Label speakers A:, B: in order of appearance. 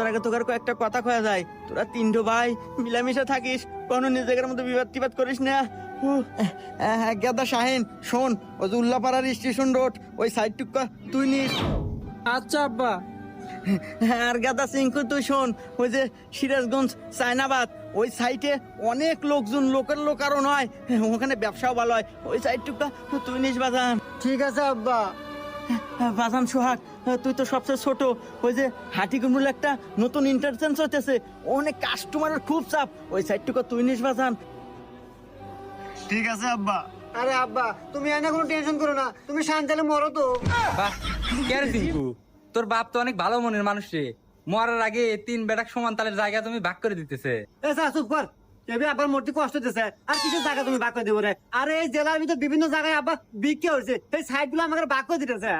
A: তোর আগে তোকার কয়েকটা কথা কয়া যায়। তোরা তিনটো ভাই মিলামিশা থাকিস কোনো নিজেদের মধ্যে বিবাদ টিবাদ করিস না। গেদা শাহিন শোন ওই যে উল্লাপাড়ার স্টেশন রোড ওই সাইড টুকা তুই নিস।
B: আচ্ছা আব্বা।
A: আর গাদা সিংকু তুই শোন ওই যে সিরাজগঞ্জ চায়নাবাদ ওই সাইটে অনেক লোকজন লোকের লোক আরও নয় ওখানে ব্যবসাও ভালো হয়। ওই সাইড সাইডটুকা তুই নিস বাজান
B: ঠিক আছে আব্বা।
A: বাজান সোহাগ তুই তো সবচেয়ে ছোট। ওই যে একটা নতুন ইন্টারচেঞ্জ অনেক কাস্টমারের খুব চাপ। ওই সাইডটুকু তুই নিস বাজান।
B: ঠিক আছে আব্বা। আরে আব্বা তুমি এনে কোনো টেনশন করো না। তুমি শান্তালে মরো তো।
C: বাহ কে টিঙ্কু? তোর বাপ তো অনেক ভালো মনের মানুষ রে। মরার আগে তিন বেটাক সমান তালের জায়গা তুমি ভাগ করে দিতেছে।
B: এ চুপ কর। এবি আবার মূর্তি কষ্ট দিতেছে। আর কিছু জায়গা তুমি বাক দিব রে। আর এই জেলার ভিতর বিভিন্ন জায়গায় আবার বিক্রি হয়েছে সেই সাইডগুলো আমাকে বাক করে দিতেছে।